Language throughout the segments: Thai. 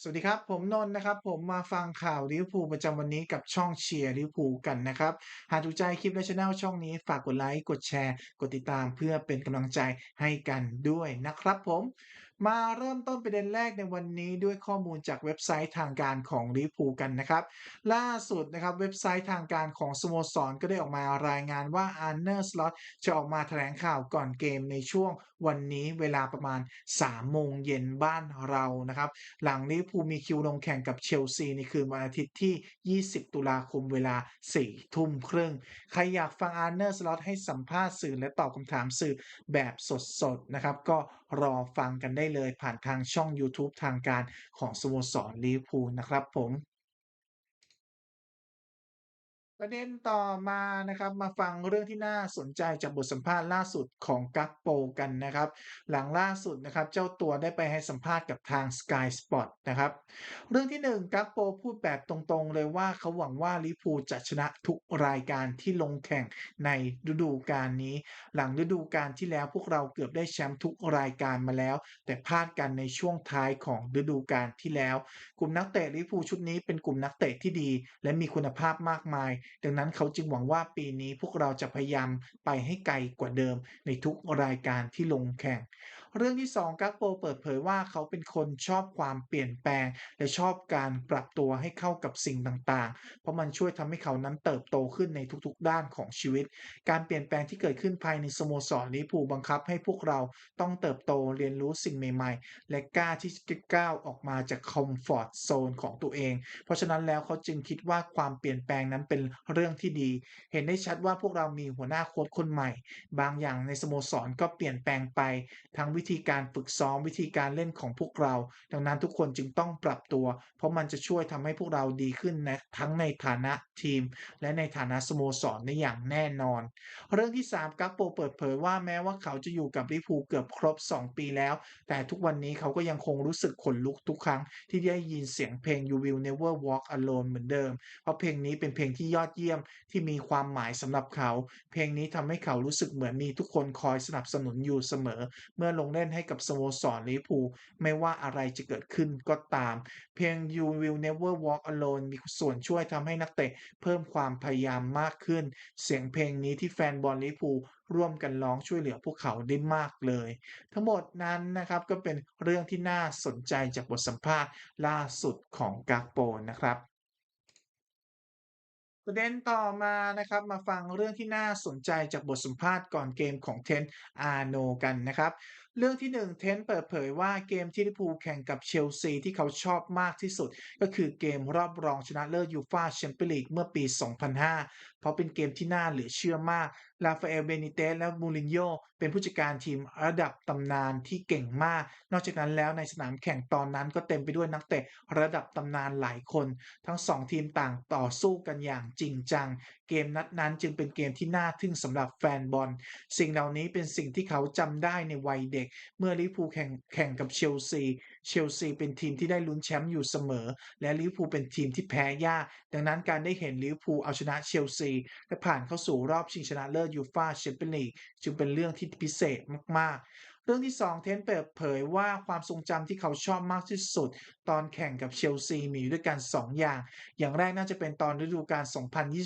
สวัสดีครับ ผมนนท์นะครับ ผมมาฟังข่าวลิเวอร์พูลประจำวันนี้กับช่องเชียร์ลิเวอร์พูลกันนะครับ หากถูกใจคลิปและช anel ช่องนี้ฝากกดไลค์ กดแชร์ กดติดตามเพื่อเป็นกำลังใจให้กันด้วยนะครับผมมาเริ่มต้นประเด็นแรกในวันนี้ด้วยข้อมูลจากเว็บไซต์ทางการของลิพูกันนะครับ ล่าสุดนะครับเว็บไซต์ทางการของสโมสรก็ได้ออกมารายงานว่าอาร์เนอร์สล็อตจะออกมาแถลงข่าวก่อนเกมในช่วงวันนี้เวลาประมาณ 3 โมงเย็นบ้านเรานะครับ หลังลิพูมีคิวลงแข่งกับเชลซีในคืนวันอาทิตย์ที่ 20 ตุลาคมเวลา 4 ทุ่มครึ่ง ใครอยากฟังอาร์เนอร์สล็อตให้สัมภาษณ์สื่อและตอบคำถามสื่อแบบสดๆนะครับก็ รอฟังกันได้เลยผ่านทางช่อง YouTube ทางการของสโมสรลิเวอร์พูลนะครับผม ประเด็นต่อมานะครับมาฟังเรื่องที่น่าสนใจจากบทสัมภาษณ์ล่าสุดของกักโปกันนะครับ หลังล่าสุดนะครับเจ้าตัวได้ไปให้สัมภาษณ์กับทาง Sky Sport นะครับ เรื่องที่หนึ่งกักโปพูดแบบตรงๆเลยว่าเขาหวังว่าลิพูจะชนะทุกรายการที่ลงแข่งในฤดูกาลนี้ หลังฤดูกาลที่แล้วพวกเราเกือบได้แชมป์ทุกรายการมาแล้ว แต่พลาดกันในช่วงท้ายของฤดูกาลที่แล้ว กลุ่มนักเตะลิพูชุดนี้เป็นกลุ่มนักเตะที่ดี และมีคุณภาพมากมายดังนั้นเขาจึงหวังว่าปีนี้พวกเราจะพยายามไปให้ไกลกว่าเดิมในทุกรายการที่ลงแข่ง เรื่องที่ 2 กักโปเปิดเผยว่าเขาเป็นคนชอบความเปลี่ยนแปลง และชอบการปรับตัวให้เข้ากับสิ่งต่างๆ เพราะมันช่วยทำให้เขานั้นเติบโตขึ้นในทุกๆ ด้านของชีวิต การเปลี่ยนแปลงที่เกิดขึ้นภายในสโมสรลิเวอร์พูบังคับให้พวกเราต้องเติบโตเรียนรู้สิ่งใหม่ ๆ และกล้าที่จะก้าวออกมาจากคอมฟอร์ตโซนของตัวเอง เพราะฉะนั้นแล้วเขาจึงคิดว่าความเปลี่ยนแปลงนั้นเป็นเรื่องที่ดี เห็นได้ชัดว่าพวกเรามีหัวหน้าโค้ชคนใหม่ บางอย่างในสโมสรก็เปลี่ยนแปลงไปทั้งวิธีการฝึกซ้อมวิธีการเล่นของพวกเรา ดังนั้นทุกคนจึงต้องปรับตัว เพราะมันจะช่วยทำให้พวกเราดีขึ้นนะทั้งในฐานะทีม และในฐานะสโมสรได้อย่างแน่นอน เรื่องที่ 3กักโปเปิดเผยว่าแม้ว่าเขาจะอยู่กับลิพูเกือบครบ 2 ปีแล้ว แต่ทุกวันนี้เขาก็ยังคงรู้สึกขนลุกทุกครั้งที่ได้ยินเสียงเพลง You Will Never Walk Alone เหมือนเดิม เพราะเพลงนี้เป็นเพลงที่ยอดเยี่ยมที่มีความหมายสำหรับเขา เพลงนี้ทำให้เขารู้สึกเหมือนมีทุกคนคอยสนับสนุนอยู่เสมอ เมื่อลงเล่นให้กับสโมสรลิเวอร์พูไม่ว่าอะไรจะเกิดขึ้นก็ตาม เพลง You Will Never Walk Alone มีส่วนช่วยทำให้นักเตะเพิ่มความพยายามมากขึ้น เสียงเพลงนี้ที่แฟนบอลลิพูร่วมกันร้องช่วยเหลือพวกเขาได้มากเลย ทั้งหมดนั้นนะครับก็เป็นเรื่องที่น่าสนใจจากบทสัมภาษณ์ล่าสุดของกากโปนะครับประเด็นต่อมานะครับมาฟังเรื่องที่น่าสนใจจากบทสัมภาษณ์ก่อนเกมของเทนอาโนกันนะครับ เรื่องที่ 1 เทนเปิดเผยว่าเกมที่ลิเวอร์พูลแข่งกับเชลซีที่เขาชอบมากที่สุด ก็คือเกมรอบรองชนะเลิศยูฟ่าแชมเปี้ยนลีกเมื่อปี 2005 เพราะเป็นเกมที่น่าเหลือเชื่อมากลาฟาเอลเบนิเตสและมูรินโญ่เป็นผู้จัดการทีมระดับตำนานที่เก่งมาก นอกจากนั้นแล้วในสนามแข่งตอนนั้นก็เต็มไปด้วยนักเตะระดับตำนานหลายคน ทั้งสองทีมต่างต่อสู้กันอย่างจริงจัง เกมนัดนั้นจึงเป็นเกมที่น่าทึ่งสำหรับแฟนบอล สิ่งเหล่านี้เป็นสิ่งที่เขาจำได้ในวัยเด็กเมื่อลิเวอร์พูลแข่งแข่งกับเชลซี เชลซีเป็นทีมที่ได้ลุ้นแชมป์อยู่เสมอ และลิเวอร์พูลเป็นทีมที่แพ้ยาก ดังนั้นการได้เห็นลิเวอร์พูลเอาชนะเชลซีและผ่านเข้าสู่รอบชิงชนะเลิศยูฟ่าแชมเปี้ยนลีกจึงเป็นเรื่องที่พิเศษมากๆ เรื่องที่2เทนเปิดเผยว่าความทรงจำที่เขาชอบมากที่สุด ตอนแข่งกับเชลซีมีอยู่ด้วยกัน 2 อย่าง อย่างแรกน่าจะเป็นตอนฤดูกาล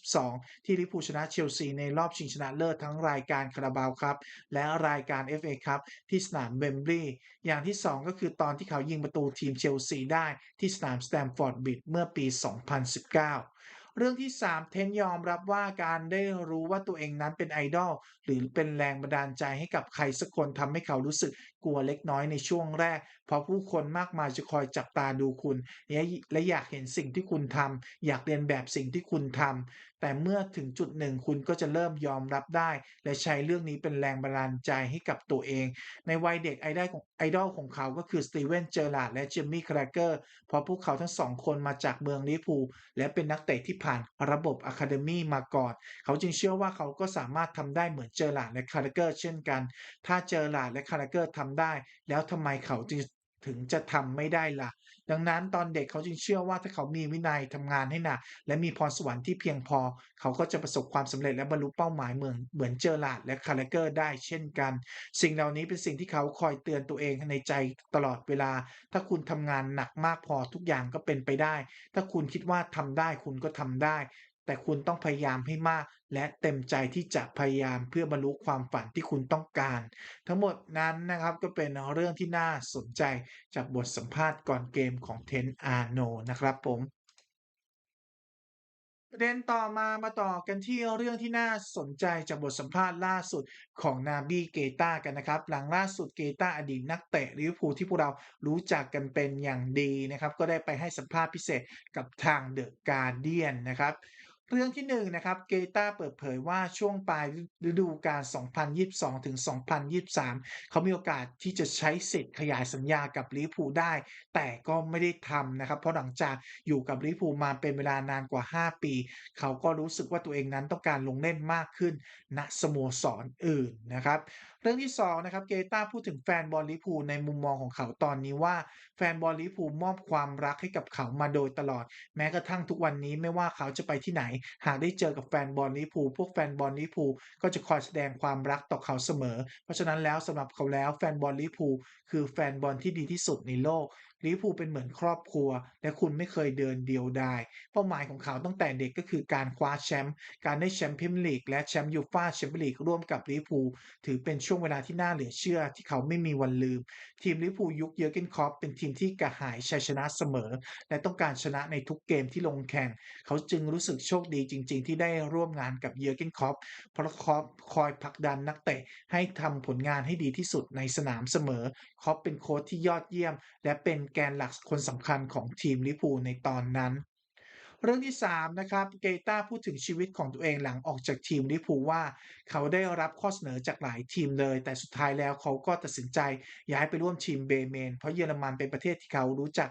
2022 ที่ลิเวอร์พูลชนะเชลซีในรอบชิงชนะเลิศทั้งรายการคาราบาวครับ และรายการ FA ครับที่สนามเบมบลีย์อย่างที่ 2 ก็คือตอนที่เขายิงประตูทีมเชลซีได้ที่สนามสแตมฟอร์ดบิดเมื่อปี 2019 เรื่องที่ 3 เทนยอมรับว่าการได้รู้ว่าตัวเองนั้นเป็นไอดอลหรือเป็นแรงบันดาลใจให้กับใครสักคนทำให้เขารู้สึกกลัวเล็กน้อยในช่วงแรก เพราะผู้คนมากมายจะคอยจับตาดูคุณ และและอยากเห็นสิ่งที่คุณทำอยากเรียนแบบสิ่งที่คุณทำแต่เมื่อถึงจุดหนึ่งคุณก็จะเริ่มยอมรับได้ และใช้เรื่องนี้เป็นแรงบันดาลใจให้กับตัวเอง ในวัยเด็กไอดอลของไอดอลของเขาก็คือสตีเวนเจอร์ลาดและเจมี่คราเกอร์เพราะพวกเขาทั้งสองคนมาจากเมืองลิพูและเป็นนักเตะที่ผ่านระบบอะคาเดมีมาก่อน เขาจึงเชื่อว่าเขาก็สามารถทำได้เหมือนเจอร์ลาดและคาราเกอร์เช่นกัน ถ้าเจอร์ลาดและคาราเกอร์ทำได้ แล้วทำไมเขาจึงถึงจะทำไม่ได้ล่ะ ดังนั้นตอนเด็กเขาจึงเชื่อว่าถ้าเขามีวินัยทำงานให้หนักและมีพรสวรรค์ที่เพียงพอ เขาก็จะประสบความสำเร็จและบรรลุเป้าหมายเหมือนเหมือนเจอราดและคาร์เกอร์ได้เช่นกัน สิ่งเหล่านี้เป็นสิ่งที่เขาคอยเตือนตัวเองในใจตลอดเวลา ถ้าคุณทำงานหนักมากพอทุกอย่างก็เป็นไปได้ ถ้าคุณคิดว่าทำได้คุณก็ทำได้ แต่คุณต้องพยายามให้มาก และเต็มใจที่จะพยายามเพื่อบรรลุความฝันที่คุณต้องการ ทั้งหมดนั้นนะครับก็เป็นเรื่องที่น่าสนใจจากบทสัมภาษณ์ก่อนเกมของเทนอาโนนะครับผมประเด็นต่อมามาต่อกันที่เรื่องที่น่าสนใจจากบทสัมภาษณ์ล่าสุดของนาบีเกตากันนะครับ หลังล่าสุดเกตาอดีตนักเตะลิเวอร์พูลที่พวกเรารู้จักกันเป็นอย่างดีนะครับ ก็ได้ไปให้สัมภาษณ์พิเศษกับทางเดอะการเดียนนะครับ เรื่องที่1นนะครับเกตาเปิดเผยว่าช่วงปลายฤดูกาล 2022 ถึง 2023 เขามีโอกาสที่จะใช้สิทธิ์ขยายสัญญากับลิพูได้ แต่ก็ไม่ได้ทำนะครับ เพราะหลังจากอยู่กับลิพูมาเป็นเวลานานกว่า 5 ปี เขาก็รู้สึกว่าตัวเองนั้นต้องการลงเล่นมากขึ้นณสโมสรออื่นนะครับ เรื่องที่2นะครับเกตาพูดถึงแฟนบอลลิพูในมุมมองของเขาตอนนี้ว่า แฟนบอลลิพูมอบความรักให้กับเขามาโดยตลอด แม้กระทั่งทุกวันนี้ไม่ว่าเขาจะไปที่ไหนหากได้เจอกับแฟนบอลลิพูพวกแฟนบอลลิพูก็จะคอยแสดงความรักต่อเขาเสมอ เพราะฉะนั้นแล้วสำหรับเขาแล้วแฟนบอลลิพูคือแฟนบอลที่ดีที่สุดในโลกลิพูเป็นเหมือนครอบครัว และคุณไม่เคยเดินเดียวดายเป้าหมายของเขาตั้งแต่เด็กก็คือการคว้าแชมป์การได้แชมป์พรีเมียร์ลีกและแชมป์ยูฟ่าแชมเปี้ยนลีกร่วมกับลิพูถือเป็นช่วงเวลาที่น่าเหลือเชื่อที่เขาไม่มีวันลืม ทีมลิพูยุคเยอร์เกนคอปเป็นทีมที่กระหายชัยชนะเสมอ และต้องการชนะในทุกเกมที่ลงแข่ง เขาจึงรู้สึกโชคดีจริง ๆ ที่ได้ร่วมงานกับเยอร์เกนคอปเพราะคอปคอยผลักดันนักเตะให้ทำผลงานให้ดีที่สุดในสนามเสมอคอปเป็นโค้ชที่ยอดเยี่ยม และเป็นแกนหลักคนสำคัญของทีมลิปูในตอนนั้น เรื่องที่ 3 นะครับเกตาพูดถึงชีวิตของตัวเองหลังออกจากทีมลิพูว่า เขาได้รับข้อเสนอจากหลายทีมเลย แต่สุดท้ายแล้วเขาก็ตัดสินใจย้ายไปร่วมทีมเบเมน เพราะเยอรมันเป็นประเทศที่เขารู้จัก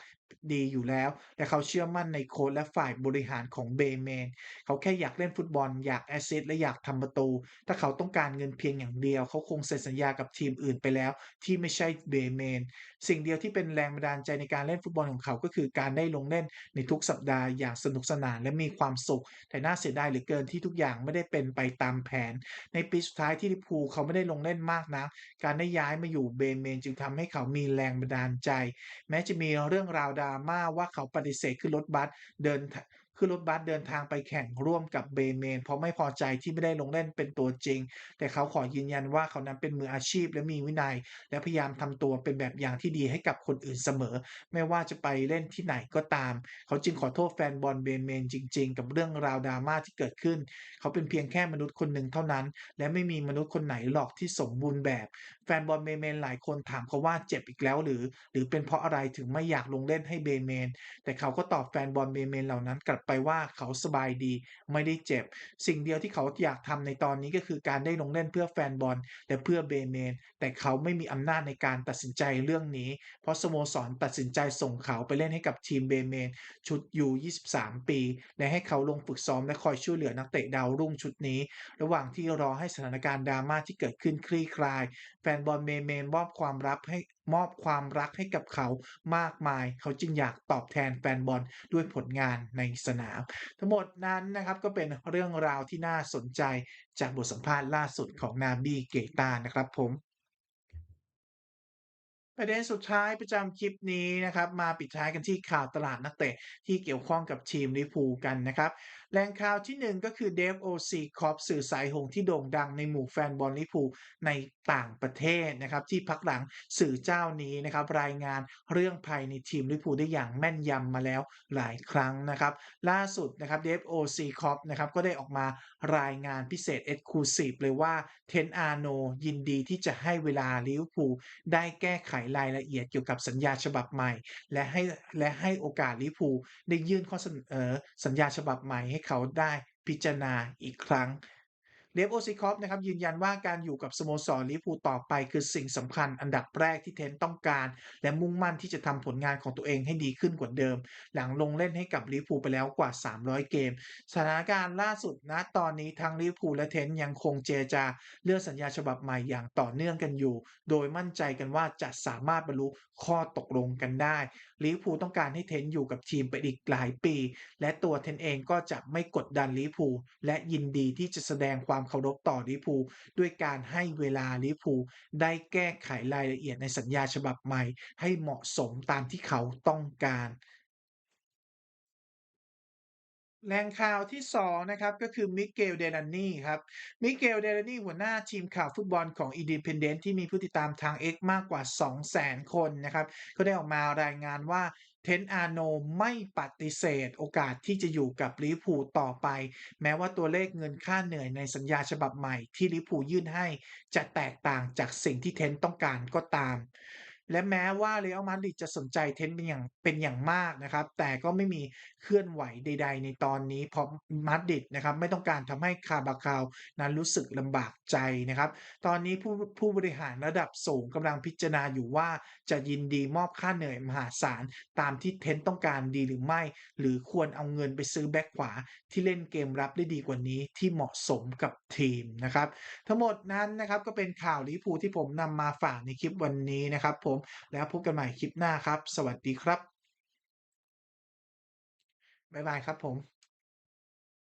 ดีอยู่แล้ว และเขาเชื่อมั่นในโค้ชและฝ่ายบริหารของเบเมน เขาแค่อยากเล่นฟุตบอล อยากแอสซิสต์และอยากทำประตู ถ้าเขาต้องการเงินเพียงอย่างเดียว เขาคงเซ็นสัญญากับทีมอื่นไปแล้ว ที่ไม่ใช่เบเมน สิ่งเดียวที่เป็นแรงบันดาลใจในการเล่นฟุตบอลของเขาก็คือการได้ลงเล่นในทุกสัปดาห์อย่างสนุกสนานและมีความสุข แต่น่าเสียดายเหลือเกินที่ทุกอย่างไม่ได้เป็นไปตามแผน ในปีสุดท้ายที่ลิพูเขาไม่ได้ลงเล่นมากนะการได้ย้ายมาอยู่เบเมนจึงทำให้เขามีแรงบันดาลใจ แม้จะมีเรื่องราวดราม่าว่าเขาปฏิเสธขึ้นรถบัสเดิน ขึ้นรถบัสเดินทางไปแข่งร่วมกับเบเมน เพราะไม่พอใจที่ไม่ได้ลงเล่นเป็นตัวจริง แต่เขาขอยืนยันว่าเขานั้นเป็นมืออาชีพและมีวินัย และพยายามทำตัวเป็นแบบอย่างที่ดีให้กับคนอื่นเสมอ ไม่ว่าจะไปเล่นที่ไหนก็ตาม เขาจึงขอโทษแฟนบอลเบเมนจริง ๆ กับเรื่องราวดราม่าที่เกิดขึ้น เขาเป็นเพียงแค่มนุษย์คนหนึ่งเท่านั้น และไม่มีมนุษย์คนไหนหรอกที่สมบูรณ์แบบ แฟนบอลเบเมนหลายคนถามเขาว่าเจ็บอีกแล้วหรือ หรือเป็นเพราะอะไรถึงไม่อยากลงเล่นให้เบเมน แต่เขาก็ตอบแฟนบอลเบเมนเหล่านั้นกลับไปว่าเขาสบายดีไม่ได้เจ็บ สิ่งเดียวที่เขาอยากทำในตอนนี้ก็คือการได้ลงเล่นเพื่อแฟนบอลและเพื่อเบเมน แต่เขาไม่มีอำนาจในการตัดสินใจเรื่องนี้ เพราะสโมสรตัดสินใจส่งเขาไปเล่นให้กับทีมเบเมน ชุดยู23 ปี และให้เขาลงฝึกซ้อมและคอยช่วยเหลือนักเตะดาวรุ่งชุดนี้ ระหว่างที่รอให้สถานการณ์ดราม่าที่เกิดขึ้นคลี่คลาย แฟนบอลเบเมนมอบความรับให้มอบความรักให้กับเขามากมาย เขาจึงอยากตอบแทนแฟนบอลด้วยผลงานในสนาม ทั้งหมดนั้นนะครับก็เป็นเรื่องราวที่น่าสนใจจากบทสัมภาษณ์ล่าสุดของนาบีเกตานะครับผมประเด็นสุดท้ายประจำคลิปนี้นะครับ มาปิดท้ายกันที่ข่าวตลาดนักเตะที่เกี่ยวข้องกับทีมลิพูกันนะครับ แหล่งข่าวที่ 1 ก็คือเดฟโอซีคอปสื่อสายหงที่โด่งดังในหมู่แฟนบอลลิพูในต่างประเทศนะครับที่พักหลังสื่อเจ้านี้นะครับรายงานเรื่องภายในทีมลิพูได้อย่างแม่นยำมาแล้วหลายครั้งนะครับล่าสุดนะครับเดฟโอซีคอปนะครับก็ได้ออกมารายงานพิเศษเอ็กซ์คลูซีฟเลยว่าเทนอาโนยินดีที่จะให้เวลาลิวพูได้แก้ไขรายละเอียดเกี่ยวกับสัญญาฉบับใหม่ และให้และให้โอกาสลิพูได้ยื่นข้อเสนอสัญญาฉบับใหม่ให้เขาได้พิจารณาอีกครั้ง เลฟโอซิคอฟนะครับยืนยันว่าการอยู่กับสโมสรลิเวอร์พูต่อไปคือสิ่งสำคัญอันดับแรกที่เทนต้องการ และมุ่งมั่นที่จะทำผลงานของตัวเองให้ดีขึ้นกว่าเดิม หลังลงเล่นให้กับลิเวอร์พูไปแล้วกว่า 300 เกม สถานการณ์ล่าสุดณตอนนี้ทั้งลิเวอร์พูและเทนยังคงเจรจาเรื่องสัญญาฉบับใหม่อย่างต่อเนื่องกันอยู่ โดยมั่นใจกันว่าจะสามารถบรรลุข้อตกลงกันได้ลิเวอร์พูต้องการให้เทนอยู่กับทีมไปอีกหลายปี และตัวเทนเองก็จะไม่กดดันลิเวอร์พูและยินดีที่จะแสดงความเคารพต่อลิพูด้วยการให้เวลาลิพูได้แก้ไขรายละเอียดในสัญญาฉบับใหม่ ให้เหมาะสมตามที่เขาต้องการแหล่งข่าวที่2นะครับก็คือมิเกลเดลานี่ครับมิเกลเดลานี่หัวหน้าทีมข่าวฟุตบอลของ Independent ที่มีผู้ติดตามทาง X มากกว่า 200,000 คนนะครับ ก็ได้ออกมารายงานว่า เทนอาโนไม่ปฏิเสธโอกาสที่จะอยู่กับลิพูต่อไป แม้ว่าตัวเลขเงินค่าเหนื่อยในสัญญาฉบับใหม่ที่ลิพูยื่นให้ จะแตกต่างจากสิ่งที่เทนต้องการก็ตาม และแม้ว่าเรอัลมาดริดจะสนใจเทนต์เป็นอย่างเป็นอย่างมากนะครับ แต่ก็ไม่มีเคลื่อนไหวใด ๆ ในตอนนี้เพราะมาดริดนะครับไม่ต้องการทำให้คาบาคาวนั้นรู้สึกลำบากใจนะครับ ตอนนี้ผู้ผู้บริหารระดับสูงกำลังพิจารณาอยู่ว่าจะยินดีมอบค่าเหนื่อยมหาศาลตามที่เทนต์ต้องการดีหรือไม่ หรือควรเอาเงินไปซื้อแบ็คขวาที่เล่นเกมรับได้ดีกว่านี้ที่เหมาะสมกับทีมนะครับ ทั้งหมดนั้นนะครับก็เป็นข่าวลิพูที่ผมนำมาฝากในคลิปวันนี้นะครับผมแล้วพบกันใหม่คลิปหน้าครับ สวัสดีครับ บ๊ายบายครับผม